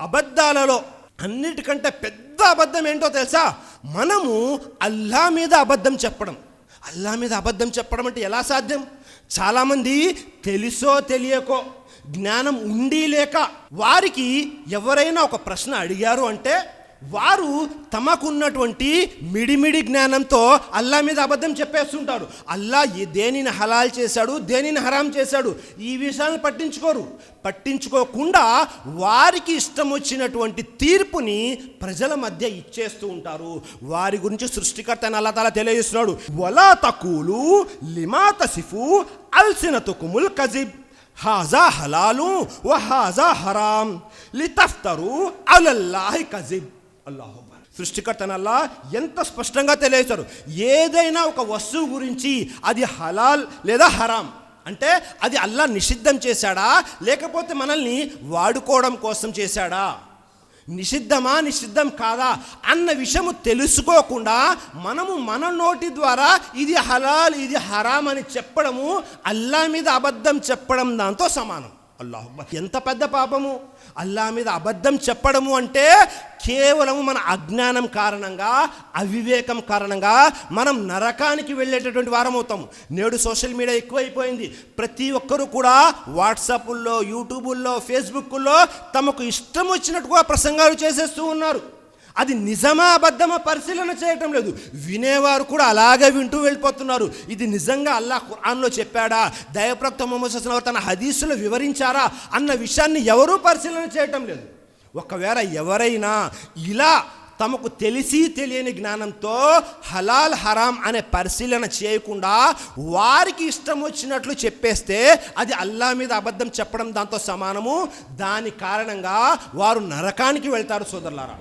అబద్ధాలలో అన్నిటికంటే పెద్ద అబద్ధం ఏంటో తెలుసా? మనము అల్లా మీద అబద్ధం చెప్పడం. అల్లా మీద అబద్ధం చెప్పడం అంటే ఎలా సాధ్యం? చాలామంది తెలుసో తెలియకో జ్ఞానం ఉండి లేక వారికి ఎవరైనా ఒక ప్రశ్న అడిగారు అంటే వారు తమకున్నటువంటి మిడిమిడి జ్ఞానంతో అల్లా మీద అబద్ధం చెప్పేస్తుంటారు. అల్లా దేనిని హలాల్ చేశాడు దేనిని హరాం చేశాడు ఈ విషయాలను పట్టించుకోరు. పట్టించుకోకుండా వారికి ఇష్టం వచ్చినటువంటి తీర్పుని ప్రజల మధ్య ఇచ్చేస్తూ ఉంటారు. వారి గురించి సృష్టికర్త అని అల్లా తాలా తెలియజేస్తున్నాడు. వలా లిమాత లిమా తసిఫు అల్సినతుకుముల్ కజిబ్. హాజా హలాలు వ హాజా హరాం. లితఫ్తరు అలల్లాహి కజిబ్. అల్లాహు సృష్టికర్తనల్లా ఎంత స్పష్టంగా తెలియజేశారు? ఏదైనా ఒక వస్తువు గురించి అది హలాల్ లేదా హరాం? అంటే అది అల్లా నిషిద్ధం చేశాడా? లేకపోతే మనల్ని వాడుకోవడం కోసం చేశాడా? నిషిద్ధమా నిషిద్ధం కాదా అన్న విషయము తెలుసుకోకుండా మనము మన నోటి ద్వారా ఇది హలాల్ ఇది హరాం అని చెప్పడము అల్లా మీద అబద్ధం చెప్పడం దాంతో సమానం. అల్లాహమ్మ ఎంత పెద్ద పాపము? అల్లా మీద అబద్ధం చెప్పడము అంటే కేవలము మన అజ్ఞానం కారణంగా అవివేకం కారణంగా మనం నరకానికి వెళ్ళేటటువంటి వారం అవుతాము నేడు సోషల్ మీడియా ఎక్కువైపోయింది. ప్రతి ఒక్కరూ కూడా వాట్సాపుల్లో యూట్యూబుల్లో ఫేస్బుక్లో తమకు ఇష్టం వచ్చినట్టుగా ప్రసంగాలు చేసేస్తూ ఉన్నారు. అది నిజమా అబద్ధమా పరిశీలన చేయటం లేదు. వినేవారు కూడా అలాగే వింటూ వెళ్ళిపోతున్నారు. ఇది నిజంగా అల్లాహ్ ఖురాన్లో చెప్పాడా? దయప్రక్త మొహమ్మద్ వారు తన హదీసులో వివరించారా? అన్న విషయాన్ని ఎవరూ పరిశీలన చేయటం లేదు. ఒకవేళ ఎవరైనా ఇలా తమకు తెలిసి తెలియని జ్ఞానంతో హలాల్ హరాం అనే పరిశీలన చేయకుండా వారికి ఇష్టం వచ్చినట్లు చెప్పేస్తే అది అల్లా మీద అబద్ధం చెప్పడం దాంతో సమానము. దాని కారణంగా వారు నరకానికి వెళ్తారు సోదరులారా.